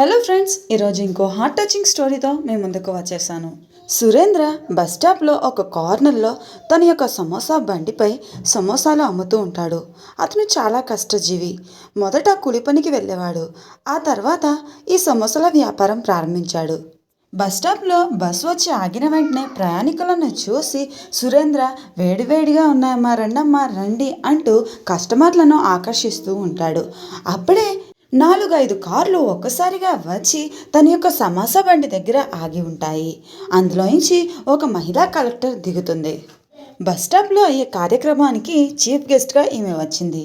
Hello friends ఈరోజు ఇంకో heart touching స్టోరీతో మేము ముందుకు వచ్చేసాను. సురేంద్ర బస్ స్టాప్లో ఒక కార్నర్లో తన యొక్క సమోసా బండిపై సమోసాలు అమ్ముతూ ఉంటాడు. అతను చాలా కష్టజీవి. మొదట కూలి పనికి వెళ్ళేవాడు. ఆ తర్వాత ఈ సమోసాల వ్యాపారం ప్రారంభించాడు. బస్ స్టాప్లో బస్సు వచ్చి ఆగిన వెంటనే ప్రయాణికులను చూసి సురేంద్ర వేడివేడిగా ఉన్నాయమ్మా రండమ్మా రండి అంటూ కస్టమర్లను ఆకర్షిస్తూ ఉంటాడు. అప్పుడే నాలుగైదు కార్లు ఒక్కసారిగా వచ్చి తన యొక్క సమాస బండి దగ్గర ఆగి ఉంటాయి. అందులోంచి ఒక మహిళా కలెక్టర్ దిగుతుంది. బస్ స్టాప్లో అయ్యే కార్యక్రమానికి చీఫ్ గెస్ట్గా ఈమె వచ్చింది.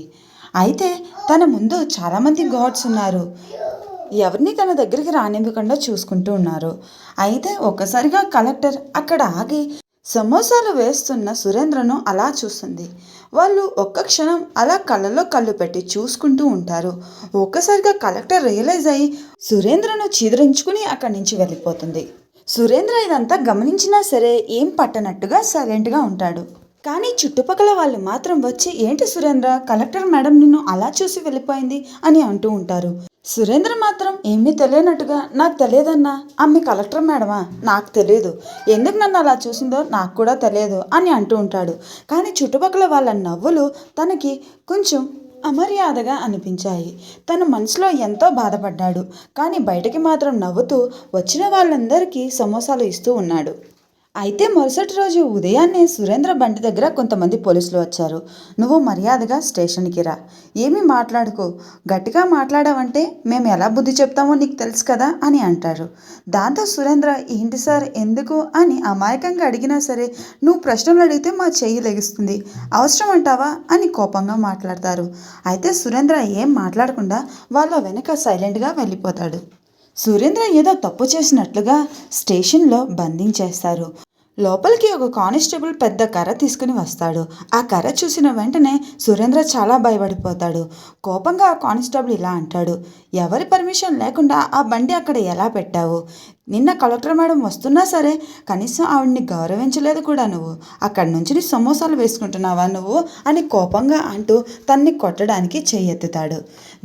అయితే తన ముందు చాలామంది గాడ్స్ ఉన్నారు. ఎవరిని తన దగ్గరికి రానివ్వకుండా చూసుకుంటూ ఉన్నారు. అయితే ఒక్కసారిగా కలెక్టర్ అక్కడ ఆగి సమోసాలు వేస్తున్న సురేంద్రను అలా చూస్తుంది. వాళ్ళు ఒక్క క్షణం అలా కళ్ళలో కళ్ళు పెట్టి చూసుకుంటూ ఉంటారు. ఒక్కసారిగా కలెక్టర్ రియలైజ్ అయ్యి సురేంద్రను చీదరించుకుని అక్కడి నుంచి వెళ్ళిపోతుంది. సురేంద్ర ఇదంతా గమనించినా సరే ఏం పట్టనట్టుగా సైలెంట్గా ఉంటాడు. కానీ చుట్టుపక్కల వాళ్ళు మాత్రం వచ్చి ఏంటి సురేంద్ర కలెక్టర్ మేడం నిన్ను అలా చూసి వెళ్ళిపోయింది? అని అంటూ ఉంటారు. సురేంద్ర మాత్రం ఏమీ తెలియనట్టుగా నాకు తెలియదన్నా ఆమె కలెక్టర్ మేడమా? నాకు తెలియదు ఎందుకు నన్ను అలా చూసిందో నాకు కూడా తెలియదు అని అంటూ ఉంటాడు. కానీ చుట్టుపక్కల వాళ్ళ నవ్వులు తనకి కొంచెం అమర్యాదగా అనిపించాయి. తన మనసులో ఎంతో బాధపడ్డాడు. కానీ బయటకి మాత్రం నవ్వుతూ వచ్చిన వాళ్ళందరికీ సమోసాలు ఇస్తూ ఉన్నాడు. అయితే మరుసటి రోజు ఉదయాన్నే సురేంద్ర బండి దగ్గర కొంతమంది పోలీసులు వచ్చారు. నువ్వు మర్యాదగా స్టేషన్కి రా. ఏమీ మాట్లాడుకో. గట్టిగా మాట్లాడావంటే మేము ఎలా బుద్ధి చెప్తామో నీకు తెలుసు కదా అని అంటారు. దాంతో సురేంద్ర ఏంటి సార్? ఎందుకు? అని అమాయకంగా అడిగినా సరే నువ్వు ప్రశ్నలు అడిగితే మా చెయ్యి లెగుస్తుంది. అవసరం అంటావా? అని కోపంగా మాట్లాడతారు. అయితే సురేంద్ర ఏం మాట్లాడకుండా వాళ్ళ వెనక సైలెంట్గా వెళ్ళిపోతాడు. సురేంద్ర ఏదో తప్పు చేసినట్లుగా స్టేషన్లో బంధించేస్తారు. లోపలికి ఒక కానిస్టేబుల్ పెద్ద కర్ర తీసుకుని వస్తాడు. ఆ కర్ర చూసిన వెంటనే సురేంద్ర చాలా భయపడిపోతాడు. కోపంగా ఆ కానిస్టేబుల్ ఇలా అంటాడు ఎవరి పర్మిషన్ లేకుండా ఆ బండి అక్కడ ఎలా పెట్టావు? నిన్న కలెక్టర్ మేడం వస్తున్నా సరే కనీసం ఆవిడ్ని గౌరవించలేదు కూడా నువ్వు. అక్కడి నుంచి నీ సమోసాలు వేసుకుంటున్నావా నువ్వు? అని కోపంగా అంటూ తన్ని కొట్టడానికి చేయెత్తుతాడు.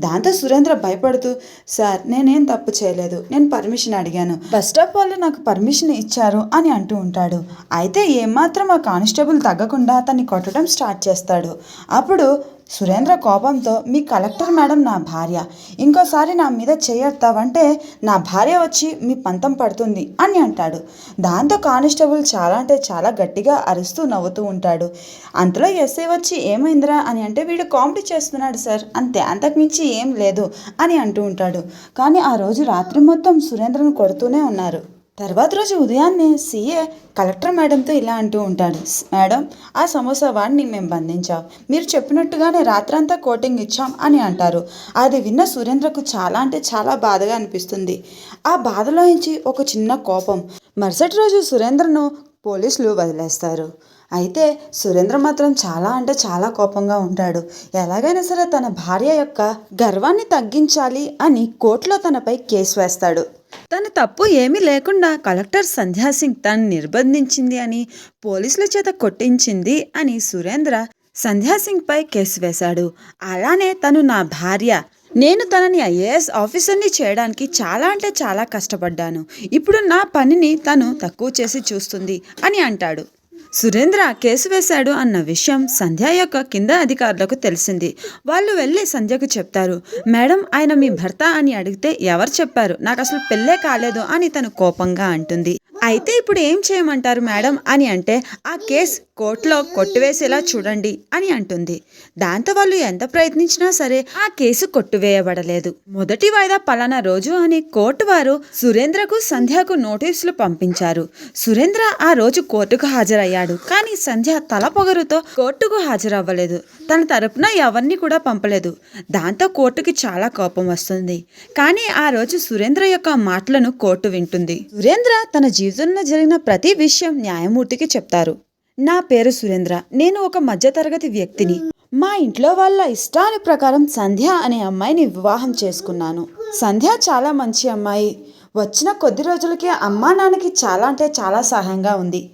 దాంతో సురేంద్ర భయపడుతూ సార్ నేనేం తప్పు చేయలేదు. నేను పర్మిషన్ అడిగాను. బస్ స్టాప్ వాళ్ళు నాకు పర్మిషన్ ఇచ్చారు అని అంటూ ఉంటాడు. అయితే ఏమాత్రం ఆ కానిస్టేబుల్ తగ్గకుండా తన్ని కొట్టడం స్టార్ట్ చేస్తాడు. అప్పుడు సురేంద్ర కోపంతో మీ కలెక్టర్ మేడం నా భార్య. ఇంకోసారి నా మీద చేయెత్తావంటే నా భార్య వచ్చి మీ పంతం పడుతుంది అని అంటాడు. దాంతో కానిస్టేబుల్ చాలా అంటే చాలా గట్టిగా అరుస్తూ నవ్వుతూ ఉంటాడు. అంతలో ఎస్ఐ వచ్చి ఏమైందిరా అని అంటే వీడు కామెడీ చేస్తున్నాడు సార్. అంతే అంతకుమించి ఏం లేదు అని అంటూ ఉంటాడు. కానీ ఆ రోజు రాత్రి మొత్తం సురేంద్రను కొడుతూనే ఉన్నారు. తర్వాత రోజు ఉదయాన్నే సీఏ కలెక్టర్ మేడంతో ఇలా అంటూ ఉంటాడు. మేడం ఆ సమోసా వాడిని మేము బంధించాం. మీరు చెప్పినట్టుగానే రాత్రంతా కోటింగ్ ఇచ్చాం అని అంటారు. అది విన్న సురేంద్రకు చాలా అంటే చాలా బాధగా అనిపిస్తుంది. ఆ బాధలో నుంచి ఒక చిన్న కోపం. మరుసటి రోజు సురేంద్రను పోలీసులు వదిలేస్తారు. అయితే సురేంద్ర మాత్రం చాలా అంటే చాలా కోపంగా ఉంటాడు. ఎలాగైనా సరే తన భార్య యొక్క గర్వాన్ని తగ్గించాలి అని కోర్టులో తనపై కేసు వేస్తాడు. తన తప్పు ఏమీ లేకుండా కలెక్టర్ సంధ్యాసింగ్ తను నిర్బంధించింది అని పోలీసుల చేత కొట్టించింది అని సురేంద్ర సంధ్యాసింగ్ పై కేసు వేశాడు. అలానే తను నా భార్య. నేను తనని ఐఏఎస్ ఆఫీసర్ని చేయడానికి చాలా అంటే చాలా కష్టపడ్డాను. ఇప్పుడు నా పనిని తను తక్కువ చేసి చూస్తుంది అని అంటాడు. సురేంద్ర కేసు వేశాడు అన్న విషయం సంధ్య యొక్క కింద అధికారులకు తెలిసింది. వాళ్ళు వెళ్ళి సంధ్యకు చెప్తారు. మేడం ఆయన మీ భర్త అని అడిగితే ఎవరు చెప్పారు? నాకు అసలు పెళ్ళే కాలేదు అని తను కోపంగా అంటుంది. అయితే ఇప్పుడు ఏం చేయమంటారు మేడం? అని అంటే ఆ కేసు కోర్టులో కొట్టువేసేలా చూడండి అని అంటుంది. దాంతో వాళ్ళు ఎంత ప్రయత్నించినా సరే ఆ కేసు కొట్టువేయబడలేదు. మొదటి వాయిదా పలానా రోజు అని కోర్టు వారు సురేంద్రకు సంధ్యకు నోటీసులు పంపించారు. సురేంద్ర ఆ రోజు కోర్టుకు హాజరయ్యాడు. కానీ సంధ్య తల పొగరుతో కోర్టుకు హాజరవ్వలేదు. తన తరపున ఎవరిని కూడా పంపలేదు. దాంతో కోర్టుకి చాలా కోపం వస్తుంది. కానీ ఆ రోజు సురేంద్ర యొక్క మాటలను కోర్టు వింటుంది. సురేంద్ర తన జీవితంలో జరిగిన ప్రతి విషయం న్యాయమూర్తికి చెప్తారు. నా పేరు సురేంద్ర. నేను ఒక మధ్యతరగతి వ్యక్తిని. మా ఇంట్లో వాళ్ళ ఇష్టాల ప్రకారం సంధ్య అనే అమ్మాయిని వివాహం చేసుకున్నాను. సంధ్య చాలా మంచి అమ్మాయి. వచ్చిన కొద్ది రోజులకే అమ్మా నాన్నకి చాలా అంటే చాలా సహాయంగా ఉంది.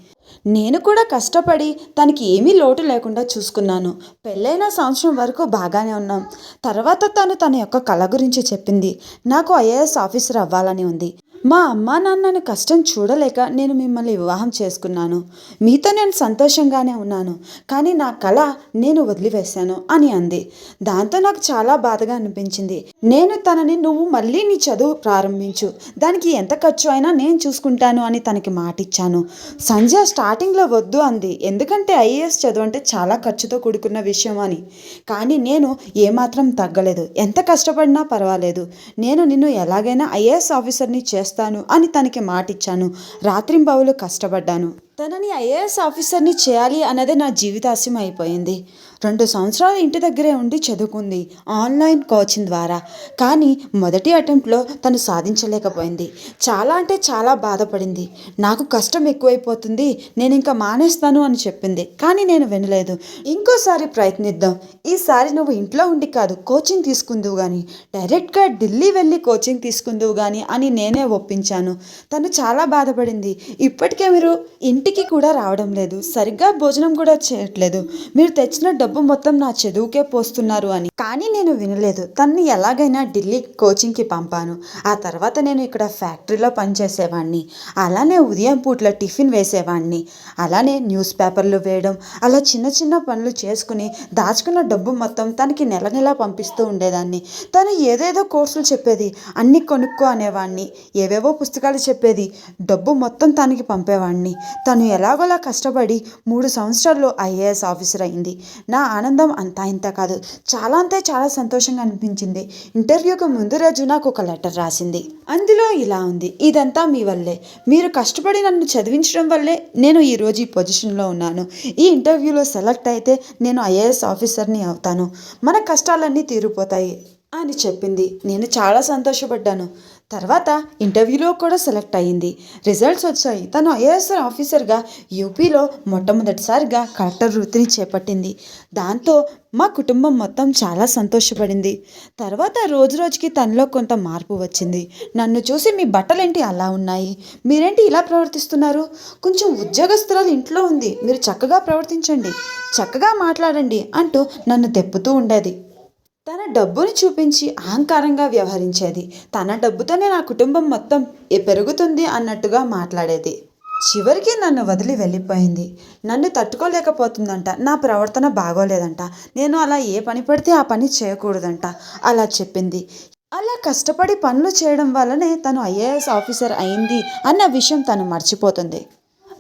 నేను కూడా కష్టపడి తనకి ఏమీ లోటు లేకుండా చూసుకున్నాను. పెళ్ళైన సంవత్సరం వరకు బాగానే ఉన్నాం. తర్వాత తను తన యొక్క కళ గురించి చెప్పింది. నాకు ఐఏఎస్ ఆఫీసర్ అవ్వాలని ఉంది. మా అమ్మా నాన్నను కష్టం చూడలేక నేను మిమ్మల్ని వివాహం చేసుకున్నాను. మీతో నేను సంతోషంగానే ఉన్నాను. కానీ నా కళ నేను వదిలివేశాను అని అంది. దాంతో నాకు చాలా బాధగా అనిపించింది. నేను తనని నువ్వు మళ్ళీ నీ చదువు ప్రారంభించు. దానికి ఎంత ఖర్చు అయినా నేను చూసుకుంటాను అని తనకి మాటిచ్చాను. ఇచ్చాను స్టార్టింగ్లో వద్దు అంది. ఎందుకంటే ఐఏఎస్ చదువు అంటే చాలా ఖర్చుతో కూడుకున్న విషయం అని. కానీ నేను ఏమాత్రం తగ్గలేదు. ఎంత కష్టపడినా పర్వాలేదు. నేను నిన్ను ఎలాగైనా ఐఏఎస్ ఆఫీసర్ని చేస్తాను. అని తనకి మాటిచ్చాను. రాత్రింబవులు కష్టపడ్డాను. తనని ఐఏఎస్ ఆఫీసర్ని చేయాలి అన్నదే నా జీవితాశయం అయిపోయింది. రెండు సంవత్సరాలు ఇంటి దగ్గరే ఉండి చదువుకుంది ఆన్లైన్ కోచింగ్ ద్వారా. కానీ మొదటి అటెంప్ట్లో తను సాధించలేకపోయింది. చాలా అంటే చాలా బాధపడింది. నాకు కష్టం ఎక్కువైపోతుంది నేను ఇంకా మానేస్తాను అని చెప్పింది. కానీ నేను వినలేదు. ఇంకోసారి ప్రయత్నిద్దాం. ఈసారి నువ్వు ఇంట్లో ఉండి కాదు కోచింగ్ తీసుకుందువు కానీ డైరెక్ట్గా ఢిల్లీ వెళ్ళి కోచింగ్ తీసుకుందువు కానీ అని నేనే ఒప్పించాను. తను చాలా బాధపడింది. ఇప్పటికే మీరు ఇంటికి కూడా రావడం లేదు. సరిగ్గా భోజనం కూడా చేయట్లేదు. మీరు తెచ్చిన డబ్బు డబ్బు మొత్తం నా చదువుకే పోస్తున్నారు అని. కానీ నేను వినలేదు. తన్ని ఎలాగైనా ఢిల్లీ కోచింగ్కి పంపాను. ఆ తర్వాత నేను ఇక్కడ ఫ్యాక్టరీలో పనిచేసేవాడిని అలానే ఉదయం పూట్ల టిఫిన్ వేసేవాడిని అలానే న్యూస్ పేపర్లు వేయడం అలా చిన్న చిన్న పనులు చేసుకుని దాచుకున్న డబ్బు మొత్తం తనకి నెల నెల పంపిస్తూ ఉండేదాన్ని. తను ఏదేదో కోర్సులు చెప్పేది అన్ని కొనుక్కో అనేవాడిని ఏవేవో పుస్తకాలు చెప్పేది డబ్బు మొత్తం తనకి పంపేవాడిని తను ఎలాగోలా కష్టపడి మూడు సంవత్సరాల్లో ఐఏఎస్ ఆఫీసర్ అయింది. నా నా ఆనందం అంతా ఇంత కాదు. చాలా అంటే చాలా సంతోషంగా అనిపించింది. ఇంటర్వ్యూకి ముందు రోజు నాకు ఒక లెటర్ రాసింది. అందులో ఇలా ఉంది. ఇదంతా మీ వల్లే. మీరు కష్టపడి నన్ను చదివించడం వల్లే నేను ఈరోజు ఈ పొజిషన్లో ఉన్నాను. ఈ ఇంటర్వ్యూలో సెలెక్ట్ అయితే నేను ఐఏఎస్ ఆఫీసర్ని అవుతాను. మన కష్టాలన్నీ తీరిపోతాయి అని చెప్పింది. నేను చాలా సంతోషపడ్డాను. తర్వాత ఇంటర్వ్యూలో కూడా సెలెక్ట్ అయ్యింది. రిజల్ట్స్ వచ్చాయి. తను ఐఏఎస్ ఆఫీసర్గా యూపీలో మొట్టమొదటిసారిగా కలెక్టర్ వృత్తిని చేపట్టింది. దాంతో మా కుటుంబం మొత్తం చాలా సంతోషపడింది. తర్వాత రోజు రోజుకి తనలో కొంత మార్పు వచ్చింది. నన్ను చూసి మీ బట్టలేంటి అలా ఉన్నాయి? మీరేంటి ఇలా ప్రవర్తిస్తున్నారు? కొంచెం ఉద్యోగస్తురాలు ఇంట్లో ఉంది. మీరు చక్కగా ప్రవర్తించండి. చక్కగా మాట్లాడండి అంటూ నన్ను తెప్పుతూ ఉండేది. తన డబ్బుని చూపించి అహంకారంగా వ్యవహరించేది. తన డబ్బుతోనే నా కుటుంబం మొత్తం ఏ పెరుగుతుంది అన్నట్టుగా మాట్లాడేది. చివరికి నన్ను వదిలి వెళ్ళిపోయింది. నన్ను తట్టుకోలేకపోతుందంట. నా ప్రవర్తన బాగోలేదంట. నేను అలా ఏ పని పడితే ఆ పని చేయకూడదంట. అలా చెప్పింది. అలా కష్టపడి పనులు చేయడం వల్లనే తను ఐఏఎస్ ఆఫీసర్ అయింది అన్న విషయం తను మర్చిపోతుంది.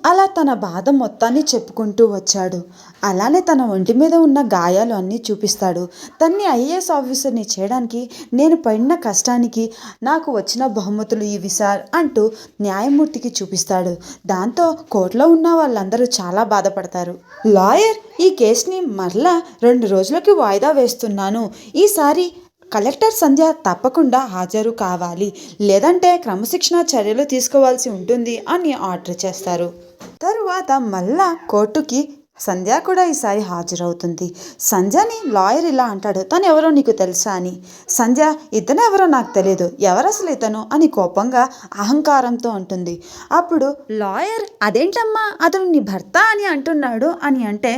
అలా తన బాధ మొత్తాన్ని చెప్పుకుంటూ వచ్చాడు. అలానే తన ఒంటి మీద ఉన్న గాయాలు అన్నీ చూపిస్తాడు. తన్ని ఐఏఎస్ ఆఫీసర్ని చేయడానికి నేను పడిన కష్టానికి నాకు వచ్చిన బహుమతులు ఇవి సార్ అంటూ న్యాయమూర్తికి చూపిస్తాడు. దాంతో కోర్టులో ఉన్న వాళ్ళందరూ చాలా బాధపడతారు. లాయర్ ఈ కేసుని మరలా రెండు రోజులకి వాయిదా వేస్తున్నాను. ఈసారి కలెక్టర్ సంధ్య తప్పకుండా హాజరు కావాలి. లేదంటే క్రమశిక్షణ చర్యలు తీసుకోవాల్సి ఉంటుంది అని ఆర్డర్ చేస్తారు. తరువాత మళ్ళా కోర్టుకి సంధ్య కూడా ఈసారి హాజరవుతుంది. సంధ్యని లాయర్ ఇలా అంటాడు తను ఎవరో నీకు తెలుసా? అని. సంధ్య ఇతను ఎవరో నాకు తెలియదు ఎవరు అసలు ఇతను? అని కోపంగా అహంకారంతో ఉంటుంది అప్పుడు లాయర్ అదేంటమ్మా? అతను నీ భర్త అని అంటున్నాడు అని అంటే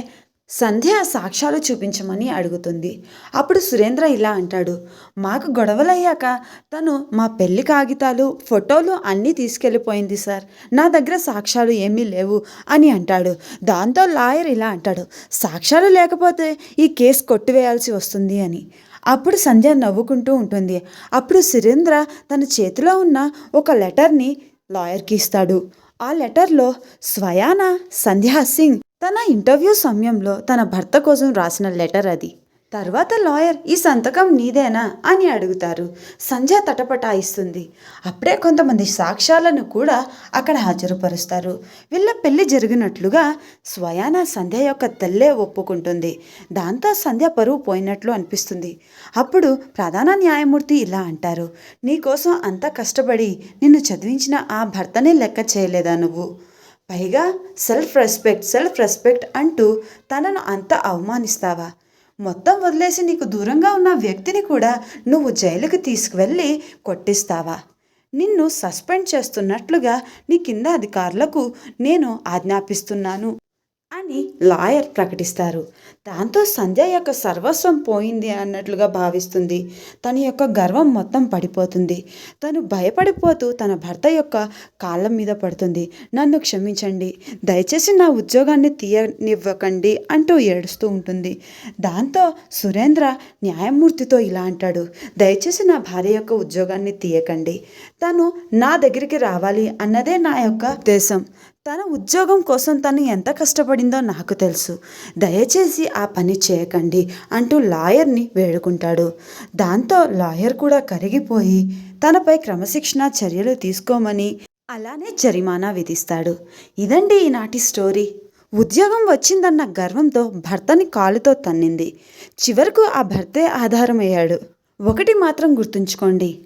సంధ్య సాక్ష్యాలు చూపించమని అడుగుతుంది. అప్పుడు సురేంద్ర ఇలా అంటాడు. మాకు గొడవలయ్యాక తను మా పెళ్ళి కాగితాలు ఫోటోలు అన్నీ తీసుకెళ్ళిపోయింది సార్. నా దగ్గర సాక్ష్యాలు ఏమీ లేవు అని అంటాడు. దాంతో లాయర్ ఇలా అంటాడు. సాక్ష్యాలు లేకపోతే ఈ కేసు కొట్టివేయాల్సి వస్తుంది అని. అప్పుడు సంధ్య నవ్వుకుంటూ ఉంటుంది. అప్పుడు సురేంద్ర తన చేతిలో ఉన్న ఒక లెటర్ని లాయర్కి ఇస్తాడు. ఆ లెటర్లో స్వయానా సంధ్యా సింగ్ తన ఇంటర్వ్యూ సమయంలో తన భర్త కోసం రాసిన లెటర్ అది. తర్వాత లాయర్ ఈ సంతకం నీదేనా? అని అడుగుతారు. సంధ్య తటపటాయిస్తుంది. అప్పుడే కొంతమంది సాక్ష్యాలను కూడా అక్కడ హాజరుపరుస్తారు. వీళ్ళ పెళ్ళి జరిగినట్లుగా స్వయాన సంధ్య యొక్క తల్లే ఒప్పుకుంటుంది. దాంతో సంధ్య పరువు పోయినట్లు అనిపిస్తుంది. అప్పుడు ప్రధాన న్యాయమూర్తి ఇలా అంటారు నీకోసం అంత కష్టపడి నిన్ను చదివించిన ఆ భర్తనే లెక్క చేయలేదా నువ్వు? పైగా సెల్ఫ్ రెస్పెక్ట్ సెల్ఫ్ రెస్పెక్ట్ అంటూ తనను అంత అవమానిస్తావా? మొత్తం వదిలేసి నీకు దూరంగా ఉన్న వ్యక్తిని కూడా నువ్వు జైలుకి తీసుకువెళ్ళి కొట్టిస్తావా? నిన్ను సస్పెండ్ చేస్తున్నట్లుగా నీ కింద అధికారులకు నేను ఆజ్ఞాపిస్తున్నాను. అని లాయర్ ప్రకటిస్తారు. దాంతో సంధ్య యొక్క సర్వస్వం పోయింది అన్నట్లుగా భావిస్తుంది. తన యొక్క గర్వం మొత్తం పడిపోతుంది. తను భయపడిపోతూ తన భర్త యొక్క కాళ్ళ మీద పడుతుంది. నన్ను క్షమించండి. దయచేసి నా ఉద్యోగాన్ని తీయనివ్వకండి అంటూ ఏడుస్తూ ఉంటుంది. దాంతో సురేంద్ర న్యాయమూర్తితో ఇలా అంటాడు. దయచేసి నా భార్య యొక్క ఉద్యోగాన్ని తీయకండి. తను నా దగ్గరికి రావాలి అన్నదే నా యొక్క ఉద్దేశం. తన ఉద్యోగం కోసం తను ఎంత కష్టపడిందో నాకు తెలుసు. దయచేసి ఆ పని చేయకండి అంటూ లాయర్ని వేడుకుంటాడు. దాంతో లాయర్ కూడా కరిగిపోయి తనపై క్రమశిక్షణ చర్యలు తీసుకోమని అలానే జరిమానా విధిస్తాడు. ఇదండి ఈనాటి స్టోరీ. ఉద్యోగం వచ్చిందన్న గర్వంతో భర్తని కాలుతో తన్నింది. చివరకు ఆ భర్తే ఆధారమయ్యాడు. ఒకటి మాత్రం గుర్తుంచుకోండి.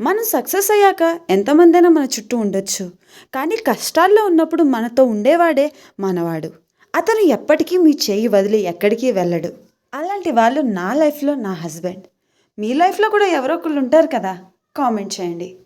మనం సక్సెస్ అయ్యాక ఎంతమందైనా మన చుట్టూ ఉండొచ్చు. కానీ కష్టాల్లో ఉన్నప్పుడు మనతో ఉండేవాడే మనవాడు. అతను ఎప్పటికీ మీ చేయి వదిలి ఎక్కడికి వెళ్ళడు. అలాంటి వాళ్ళు నా లైఫ్లో నా హస్బెండ్. మీ లైఫ్లో కూడా ఎవరో ఒకళ్ళు ఉంటారు కదా? కామెంట్ చేయండి.